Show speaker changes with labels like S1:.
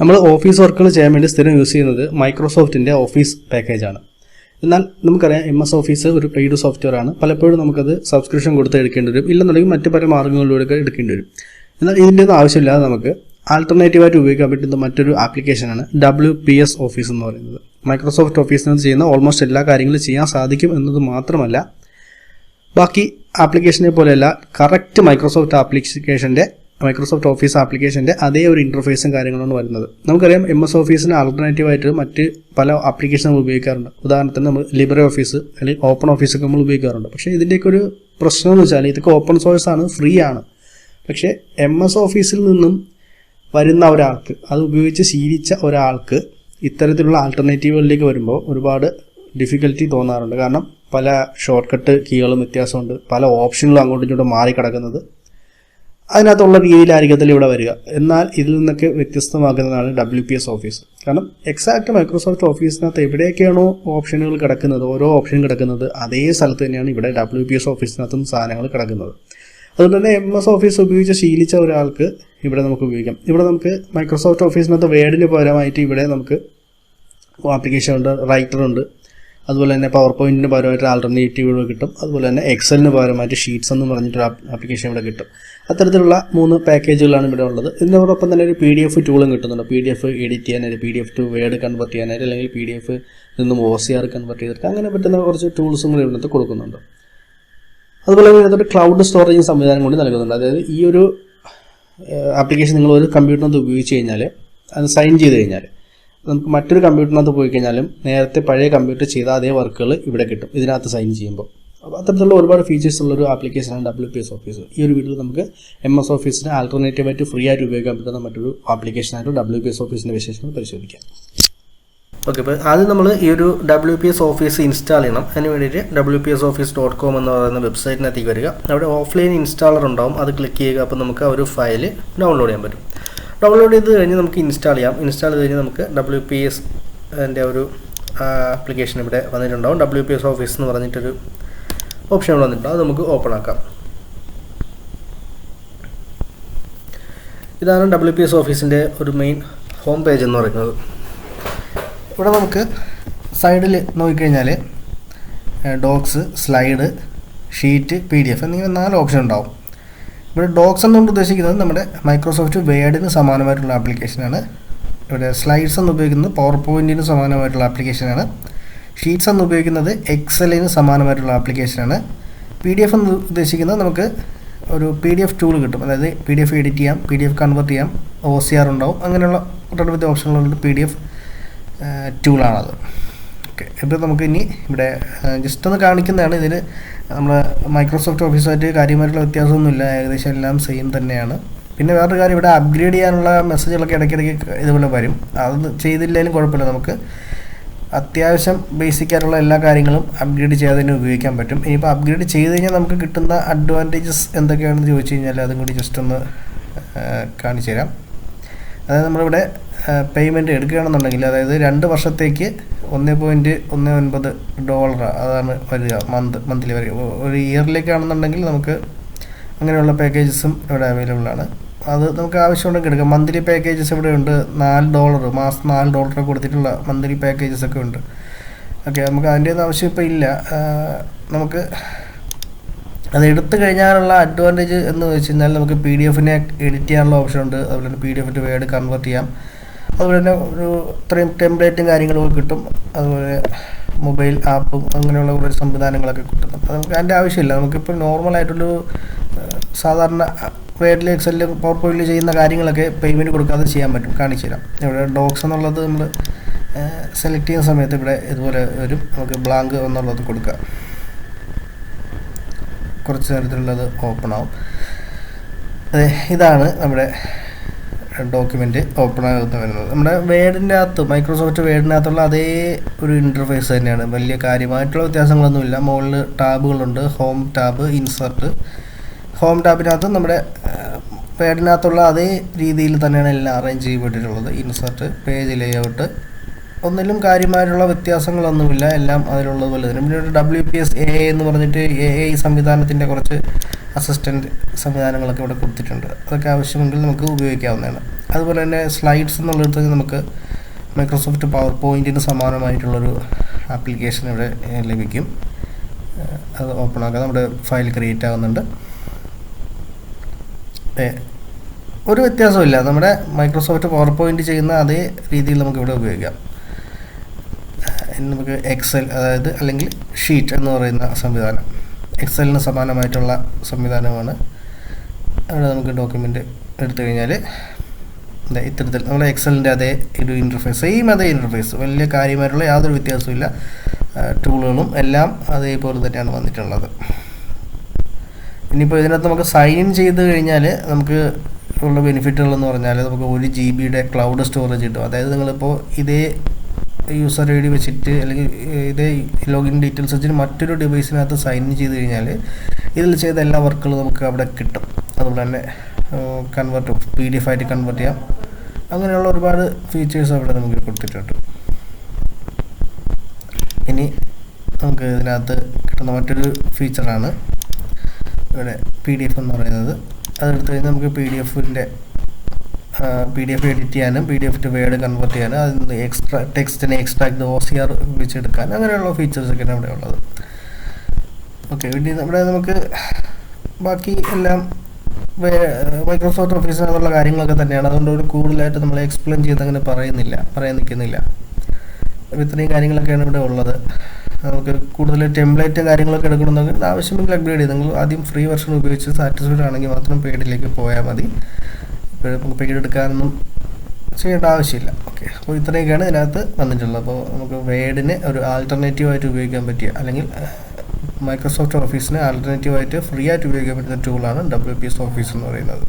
S1: നമ്മൾ ഓഫീസ് വർക്കുകൾ ചെയ്യാൻ വേണ്ടി സ്ഥിരം യൂസ് ചെയ്യുന്നത് മൈക്രോസോഫ്റ്റിന്റെ ഓഫീസ് പാക്കേജാണ് എന്നാൽ നമുക്കറിയാം എം എസ് ഓഫീസ് ഒരു പെയ്ഡ് സോഫ്റ്റ്വെയർ ആണ്. പലപ്പോഴും നമുക്കത് സബ്സ്ക്രിപ്ഷൻ കൊടുത്ത് എടുക്കേണ്ടി വരും. ഇല്ലെന്നുണ്ടെങ്കിൽ മറ്റു പല മാർഗങ്ങളിലൂടെ എടുക്കേണ്ടി വരും. എന്നാൽ ഇതിന്റെ ഒന്നും ആവശ്യമില്ലാതെ നമുക്ക് ആൾട്ടർനേറ്റീവായിട്ട് ഉപയോഗിക്കാൻ പറ്റുന്ന മറ്റൊരു ആപ്ലിക്കേഷനാണ് ഡബ്ല്യു പി എസ് ഓഫീസ് എന്ന് പറയുന്നത്. മൈക്രോസോഫ്റ്റ് ഓഫീസിനകത്ത് ചെയ്യുന്ന ഓൾമോസ്റ്റ് എല്ലാ കാര്യങ്ങളും ചെയ്യാൻ സാധിക്കും എന്നത് മാത്രമല്ല ബാക്കി ആപ്ലിക്കേഷനെ പോലെയല്ല കറക്റ്റ് മൈക്രോസോഫ്റ്റ് ആപ്ലിക്കേഷന്റെ മൈക്രോസോഫ്റ്റ് ഓഫീസ് ആപ്ലിക്കേഷന്റെ അതേ ഒരു ഇന്റർഫേസും കാര്യങ്ങളാണ് വരുന്നത്. നമുക്കറിയാം എം എസ് ഓഫീസിന് ആൾട്ടർനേറ്റീവ് ആയിട്ട് മറ്റ് പല ആപ്ലിക്കേഷൻ നമ്മൾ ഉപയോഗിക്കാറുണ്ട്. ഉദാഹരണത്തിന് നമ്മൾ ലിബറെ ഓഫീസ് അല്ലെങ്കിൽ ഓപ്പൺ ഓഫീസൊക്കെ നമ്മൾ ഉപയോഗിക്കാറുണ്ട്. പക്ഷേ ഇതിന്റെയൊക്കെ ഒരു പ്രശ്നം എന്ന് വെച്ചാൽ ഇതൊക്കെ ഓപ്പൺ സോഴ്സ് ആണ് ഫ്രീ ആണ്. പക്ഷേ എം എസ് ഓഫീസിൽ നിന്നും വരുന്ന ഒരാൾക്ക് അത് ഉപയോഗിച്ച് ശീലിച്ച ഒരാൾക്ക് ഇത്തരത്തിലുള്ള ആൾട്ടർനേറ്റീവുകളിലേക്ക് വരുമ്പോൾ ഒരുപാട് ഡിഫിക്കൽറ്റി തോന്നാറുണ്ട്. കാരണം പല ഷോർട്ട് കട്ട് കീകളും വ്യത്യാസമുണ്ട്. പല ഓപ്ഷനുകളും അങ്ങോട്ടും ഇങ്ങോട്ടും മാറിക്കിടക്കുന്നത് അതിനകത്തുള്ള രീതിയിലായിരിക്കത്തില്ല ഇവിടെ വരിക. എന്നാൽ ഇതിൽ നിന്നൊക്കെ വ്യത്യസ്തമാക്കുന്നതാണ് ഡബ്ല്യു പി എസ് ഓഫീസ് കാരണം എക്സാക്ട് മൈക്രോസോഫ്റ്റ് ഓഫീസിനകത്ത് എവിടെയൊക്കെയാണോ ഓപ്ഷനുകൾ കിടക്കുന്നത് ഓരോ ഓപ്ഷൻ കിടക്കുന്നത് അതേ സ്ഥലത്ത് തന്നെയാണ് ഇവിടെ ഡബ്ല്യു പി എസ് ഓഫീസിനകത്തും സാധനങ്ങൾ കിടക്കുന്നത്. അതുകൊണ്ട് തന്നെ എം എസ് ഓഫീസ് ഉപയോഗിച്ച് ശീലിച്ച ഒരാൾക്ക് ഇവിടെ നമുക്ക് ഉപയോഗിക്കാം. ഇവിടെ നമുക്ക് മൈക്രോസോഫ്റ്റ് ഓഫീസിനകത്ത് വേർഡിന് പകരമായിട്ട് ഇവിടെ നമുക്ക് ആപ്ലിക്കേഷൻ ഉണ്ട് റൈറ്റർ ഉണ്ട്. അതുപോലെ തന്നെ പവർ പോയിന്റിന് പകരമായിട്ട് ആൾട്ടർനേറ്റീവ് കിട്ടും. അതുപോലെ തന്നെ എക്സലിന് പകരമായിട്ട് ഷീറ്റ്സ് എന്ന് പറഞ്ഞിട്ടൊരു ആപ്ലിക്കേഷൻ ഇവിടെ കിട്ടും. അത്തരത്തിലുള്ള മൂന്ന് പാക്കേജുകളാണ് ഇവിടെ ഉള്ളത്. ഇതിനോടൊപ്പം തന്നെ ഒരു പി ഡി എഫ് ടൂളും കിട്ടുന്നുണ്ട്. പി ഡി എഫ് എഡിറ്റ് ചെയ്യാനായിട്ട് P D F to word convert ചെയ്യാനായിട്ട് അല്ലെങ്കിൽ പി ഡി എഫ് നിന്നും ഒ സി ആർ കൺവെർട്ട് ചെയ്തിട്ട് അങ്ങനെ പറ്റുന്ന കുറച്ച് ടൂൾസും കൂടി ഇവിടുത്തെ കൊടുക്കുന്നുണ്ട്. അതുപോലെ തന്നെ ഇതിനകത്ത് ക്ലൗഡ് സ്റ്റോറേജ് സംവിധാനം കൂടി നൽകുന്നുണ്ട്. അതായത് ഈ ഒരു ആപ്ലിക്കേഷൻ നിങ്ങൾ ഒരു കമ്പ്യൂട്ടറിനകത്ത് ഉപയോഗിച്ച് കഴിഞ്ഞാൽ അത് സൈൻ ചെയ്ത് കഴിഞ്ഞാൽ നമുക്ക് മറ്റൊരു കമ്പ്യൂട്ടറിനകത്ത് പോയി കഴിഞ്ഞാലും നേരത്തെ പഴയ കമ്പ്യൂട്ടർ ചെയ്ത അതേ വർക്കുകൾ ഇവിടെ കിട്ടും. ഇതിനകത്ത് സൈൻ ചെയ്യുമ്പോൾ. അപ്പോൾ അത്തരത്തിലുള്ള ഒരുപാട് ഫീച്ചേഴ്സ് ഉള്ള ഒരു ആപ്ലിക്കേഷനാണ് ഡബ്ല്യു പി എസ് ഓഫീസ് ഈ ഒരു വീട്ടിൽ നമുക്ക് എം എസ് ഓഫീസിന് ആൾട്ടർനേറ്റീവായിട്ട് ഫ്രീ ആയിട്ട് ഉപയോഗിക്കാൻ പറ്റുന്ന മറ്റൊരു ആപ്ലിക്കേഷനായിട്ട് ഡബ്ല്യു പി എസ് ഓഫീസിന്റെ വിശേഷങ്ങൾ പരിശോധിക്കാം. ഓക്കെ അപ്പോൾ ആദ്യം നമ്മൾ ഈ ഒരു W P S office install ചെയ്യണം. അതിന് വേണ്ടിയിട്ട് W P S office dot com എന്ന് പറയുന്ന വെബ്സൈറ്റിനകത്തേക്ക് വരിക. അവിടെ ഓഫ്ലൈൻ ഇൻസ്റ്റാളർ ഉണ്ടാവും. അത് ക്ലിക്ക് ചെയ്യുക. അപ്പോൾ നമുക്ക് ആ ഒരു ഫയൽ ഡൗൺലോഡ് ചെയ്യാൻ പറ്റും. ഡൗൺലോഡ് ചെയ്ത് കഴിഞ്ഞ് നമുക്ക് ഇൻസ്റ്റാൾ ചെയ്യാം. ഇൻസ്റ്റാൾ ചെയ്ത് കഴിഞ്ഞ് നമുക്ക് ഡബ്ല്യു പി എസ് എന്റെ ഒരു ആപ്ലിക്കേഷൻ ഇവിടെ വന്നിട്ടുണ്ടാവും. ഡബ്ല്യു പി എസ് ഓഫീസ് എന്ന് പറഞ്ഞിട്ടൊരു ഓപ്ഷൻ ഇവിടെ വന്നിട്ടുണ്ടാവും അത് നമുക്ക് ഓപ്പൺ ആക്കാം. ഇതാണ് ഡബ്ല്യു പി എസ് ഓഫീസിന്റെ ഒരു മെയിൻ ഹോം പേജ് എന്ന് പറയുന്നത്. ഇവിടെ നമുക്ക് സൈഡിൽ നോക്കിക്കഴിഞ്ഞാൽ docs slide sheet P D F എന്നിങ്ങനെ നാല് ഓപ്ഷൻ ഉണ്ടാവും. ഇവിടെ ഡോക്സ് എന്നുകൊണ്ട് ഉദ്ദേശിക്കുന്നത്. നമ്മുടെ മൈക്രോസോഫ്റ്റ് വേഡിന് സമാനമായിട്ടുള്ള ആപ്ലിക്കേഷനാണ് ഇവിടെ സ്ലൈഡ്സ് എന്ന് ഉപയോഗിക്കുന്നത് പവർ പോയിന്റിന് സമാനമായിട്ടുള്ള ആപ്ലിക്കേഷനാണ് ഷീറ്റ്സ് എന്ന് ഉപയോഗിക്കുന്നത് എക്സലിന് സമാനമായിട്ടുള്ള ആപ്ലിക്കേഷനാണ് പി ഡി എഫ് എന്ന് ഉദ്ദേശിക്കുന്നത് നമുക്ക് ഒരു പി ഡി എഫ് ടൂൾ കിട്ടും. അതായത് പി ഡി എഫ് എഡിറ്റ് ചെയ്യാം പി ഡി എഫ് കൺവേർട്ട് ചെയ്യാം ഒ സി ആർ ഉണ്ടാവും. അങ്ങനെയുള്ള ഒട്ടനവധി ഓപ്ഷനുകളുണ്ട് പി ഡി എഫ് ടൂളാണത് ഓക്കെ. ഇപ്പോൾ നമുക്ക് ഇനി ഇവിടെ ജസ്റ്റ് ഒന്ന് കാണിക്കുന്നതാണ് ഇതിൽ നമ്മൾ മൈക്രോസോഫ്റ്റ് ഓഫീസുമായിട്ട് കാര്യമായിട്ടുള്ള വ്യത്യാസമൊന്നുമില്ല. ഏകദേശം എല്ലാം സെയിം തന്നെയാണ്. പിന്നെ വേറൊരു കാര്യം ഇവിടെ അപ്ഗ്രേഡ് ചെയ്യാനുള്ള മെസ്സേജുകളൊക്കെ ഇടയ്ക്കിടയ്ക്ക് ഇതുപോലെ വരും. അത് ചെയ്തില്ലെങ്കിലും കുഴപ്പമില്ല നമുക്ക്. അത്യാവശ്യം ബേസിക് ആയിട്ടുള്ള എല്ലാ കാര്യങ്ങളും അപ്ഗ്രേഡ് ചെയ്യാതെ തന്നെ ഉപയോഗിക്കാൻ പറ്റും. ഇനിയിപ്പോൾ അപ്ഗ്രേഡ് ചെയ്ത് കഴിഞ്ഞാൽ നമുക്ക് കിട്ടുന്ന അഡ്വാന്റേജസ് എന്തൊക്കെയാണെന്ന് ചോദിച്ചു കഴിഞ്ഞാൽ അതും കൂടി ജസ്റ്റ് ഒന്ന് കാണിച്ചു തരാം അതായത് നമ്മളിവിടെ പേയ്മെന്റ് എടുക്കുകയാണെന്നുണ്ടെങ്കിൽ അതായത് രണ്ട് വർഷത്തേക്ക് ഒന്ന് പോയിന്റ് ഒന്ന് ഒൻപത് ഡോളർ അതാണ് വരിക മന്ത് മന്ത്ലി വരിക. ഒരു ഇയറിലേക്കാണെന്നുണ്ടെങ്കിൽ നമുക്ക് അങ്ങനെയുള്ള പാക്കേജസും ഇവിടെ അവൈലബിൾ ആണ്. അത് നമുക്ക് ആവശ്യമുണ്ടെങ്കിൽ എടുക്കാം. മന്ത്ലി പാക്കേജസ് ഇവിടെ ഉണ്ട്. നാല് ഡോളർ മാസം നാല് ഡോളർ കൊടുത്തിട്ടുള്ള മന്ത്ലി പാക്കേജസ് ഒക്കെ ഉണ്ട്. ഓക്കെ നമുക്ക് അതിന്റെ ഒന്നും ആവശ്യം ഇപ്പോൾ ഇല്ല. നമുക്ക് അത് എടുത്തു കഴിഞ്ഞാലുള്ള അഡ്വാന്റേജ് എന്ന് വെച്ച് കഴിഞ്ഞാൽ നമുക്ക് പി ഡി എഫിനെ എഡിറ്റ് ചെയ്യാനുള്ള ഓപ്ഷൻ ഉണ്ട്. അതുപോലെ തന്നെ പി ഡി എഫിന്റെ വേർഡ് കൺവേർട്ട് ചെയ്യാം. അതുപോലെ തന്നെ ഒരു ഇത്രയും ടെംപ്ലേറ്റും കാര്യങ്ങളൊക്കെ കിട്ടും. അതുപോലെ മൊബൈൽ ആപ്പും അങ്ങനെയുള്ള കുറേ സംവിധാനങ്ങളൊക്കെ കിട്ടും. അപ്പോൾ നമുക്ക് അതിന്റെ ആവശ്യമില്ല. നമുക്കിപ്പോൾ നോർമലായിട്ടുള്ളൊരു സാധാരണ വേഡിൽ എക്സലിൽ പവർ പോയിന്റിൽ ചെയ്യുന്ന കാര്യങ്ങളൊക്കെ പേയ്മെന്റ് കൊടുക്കാതെ ചെയ്യാൻ പറ്റും. കാണിച്ചു തരാം. ഇവിടെ ഡോക്സ് എന്നുള്ളത് നമ്മൾ സെലക്ട് ചെയ്യുന്ന സമയത്ത് ഇവിടെ ഇതുപോലെ വരും. നമുക്ക് ബ്ലാങ്ക് എന്നുള്ളത് കൊടുക്കാം. കുറച്ച് നേരത്തിലുള്ളത് ഓപ്പൺ ആവും. അതെ ഇതാണ് നമ്മുടെ ഡോക്യുമെന്റ് ഓപ്പൺ ആകുന്ന വരുന്നത്. നമ്മുടെ വേഡിന്റെ അകത്ത് മൈക്രോസോഫ്റ്റ് വേഡിനകത്തുള്ള അതേ ഒരു ഇന്റർഫേസ് തന്നെയാണ്. വലിയ കാര്യമായിട്ടുള്ള വ്യത്യാസങ്ങളൊന്നുമില്ല. മുകളിൽ ടാബുകളുണ്ട്. ഹോം ടാബ് ഇൻസർട്ട് ഹോം ടാബിനകത്ത് നമ്മുടെ പേഡിനകത്തുള്ള അതേ രീതിയിൽ തന്നെയാണ് എല്ലാം അറേഞ്ച് ചെയ്യപ്പെട്ടിട്ടുള്ളത്. ഇൻസർട്ട് പേജ് ലേഔട്ട്
S2: ഒന്നിലും കാര്യമായിട്ടുള്ള വ്യത്യാസങ്ങളൊന്നുമില്ല. എല്ലാം അതിലുള്ളത് പോലെ തന്നെ. പിന്നെ ഡബ്ല്യു പി എസ് എ എന്ന് പറഞ്ഞിട്ട് എ ഐ സംവിധാനത്തിന്റെ കുറച്ച് അസിസ്റ്റന്റ് സംവിധാനങ്ങളൊക്കെ ഇവിടെ കൊടുത്തിട്ടുണ്ട്. അതൊക്കെ ആവശ്യമെങ്കിൽ നമുക്ക് ഉപയോഗിക്കാവുന്നതാണ്. അതുപോലെ തന്നെ സ്ലൈഡ്സ് എന്നുള്ളിടത്ത് നമുക്ക് മൈക്രോസോഫ്റ്റ് പവർ പോയിന്റിന് സമാനമായിട്ടുള്ളൊരു ആപ്ലിക്കേഷൻ ഇവിടെ ലഭിക്കും. അത് ഓപ്പൺ ആക്കാം നമ്മുടെ ഫയൽ ക്രിയേറ്റ് ആകുന്നുണ്ട് ഒരു വ്യത്യാസമില്ല നമ്മുടെ മൈക്രോസോഫ്റ്റ് പവർ പോയിന്റ് ചെയ്യുന്ന അതേ രീതിയിൽ നമുക്ക് ഇവിടെ ഉപയോഗിക്കാം. നമുക്ക് എക്സൽ അതായത് അല്ലെങ്കിൽ ഷീറ്റ് എന്ന് പറയുന്ന സംവിധാനം. എക്സലിന് സമാനമായിട്ടുള്ള സംവിധാനമാണ്. അവിടെ നമുക്ക് ഡോക്യുമെന്റ് എടുത്തു കഴിഞ്ഞാൽ ഇത്തരത്തിൽ നമ്മുടെ എക്സലിന്റെ അതേ ഒരു ഇന്റർഫേസ് സെയിം അതേ ഇന്റർഫേസ് വലിയ കാര്യമായിട്ടുള്ള യാതൊരു വ്യത്യാസവും ടൂളുകളും എല്ലാം അതേപോലെ തന്നെയാണ് വന്നിട്ടുള്ളത്. ഇനിയിപ്പോൾ ഇതിനകത്ത് നമുക്ക് സൈൻ ഇൻ ചെയ്ത് കഴിഞ്ഞാൽ നമുക്ക് ഉള്ള ബെനിഫിറ്റുകളെന്ന് പറഞ്ഞാൽ നമുക്ക് ഒരു ജി ബിയുടെ ക്ലൗഡ് സ്റ്റോറേജ് കിട്ടും. അതായത് നിങ്ങളിപ്പോൾ ഇതേ യൂസർ ഐ ഡി വെച്ചിട്ട് അല്ലെങ്കിൽ ഇതേ ലോഗിൻ ഡീറ്റെയിൽസ് വെച്ചിട്ട് മറ്റൊരു ഡിവൈസിനകത്ത് സൈൻ ഇൻ ചെയ്ത് കഴിഞ്ഞാൽ ഇതിൽ ചെയ്ത എല്ലാ വർക്കുകളും നമുക്ക് അവിടെ കിട്ടും. അതുപോലെ തന്നെ കൺവേർട്ട് പി ഡി എഫ് ആയിട്ട് കൺവേർട്ട് ചെയ്യാം. അങ്ങനെയുള്ള ഒരുപാട് ഫീച്ചേഴ്സ് അവിടെ നമുക്ക് കൊടുത്തിട്ടുണ്ട്. ഇനി നമുക്ക് ഇതിനകത്ത് കിട്ടുന്ന മറ്റൊരു ഫീച്ചറാണ് ഇവിടെ പി ഡി എഫ് എന്ന് പറയുന്നത്. അതെടുത്ത് കഴിഞ്ഞാൽ നമുക്ക് പി ഡി എഫിന്റെ പി ഡി എഫ് എഡിറ്റ് ചെയ്യാനും P D F to word convert ചെയ്യാനും അതിൽ നിന്ന് എക്സ്ട്രാ ടെക്സ്റ്റിനെ എക്സ്ട്രാക്ട് ഒ സി ആർ വെച്ചെടുക്കാൻ അങ്ങനെയുള്ള ഫീച്ചേഴ്സൊക്കെയാണ് ഇവിടെ ഉള്ളത്. ഓക്കെ പിന്നെ നമ്മുടെ നമുക്ക് ബാക്കി എല്ലാം മൈക്രോസോഫ്റ്റ് ഓഫീസിനകത്തുള്ള കാര്യങ്ങളൊക്കെ തന്നെയാണ്. അതുകൊണ്ട് ഒരു കൂടുതലായിട്ട് നമ്മൾ എക്സ്പ്ലെയിൻ ചെയ്ത് അങ്ങനെ പറയുന്നില്ല പറയാൻ നിൽക്കുന്നില്ല. ഇത്രയും കാര്യങ്ങളൊക്കെയാണ് ഇവിടെ ഉള്ളത്. നമുക്ക് കൂടുതൽ ടെംപ്ലേറ്റും കാര്യങ്ങളൊക്കെ എടുക്കണമെന്നെങ്കിൽ ആവശ്യമെങ്കിൽ അപ്ഗ്രേഡ് ചെയ്ത് നിങ്ങൾ ആദ്യം ഫ്രീ വെർഷൻ ഉപയോഗിച്ച് സാറ്റിസ്ഫൈഡ് ആണെങ്കിൽ മാത്രം പേഡിലേക്ക് പോയാൽ മതി. നമുക്ക് പേര് എടുക്കാനൊന്നും ചെയ്യേണ്ട ആവശ്യമില്ല. ഓക്കെ അപ്പോൾ ഇത്രയൊക്കെയാണ് ഇതിനകത്ത് വന്നിട്ടുള്ളത്. അപ്പോൾ നമുക്ക് വേഡിന് ഒരു ആൾട്ടർനേറ്റീവായിട്ട് ഉപയോഗിക്കാൻ പറ്റിയ അല്ലെങ്കിൽ മൈക്രോസോഫ്റ്റ് ഓഫീസിന് ആൾട്ടർനേറ്റീവായിട്ട് ഫ്രീ ആയിട്ട് ഉപയോഗിക്കാൻ പറ്റുന്ന ടൂളാണ് ഡബ്ല്യു പി എസ് ഓഫീസ് എന്ന് പറയുന്നത്.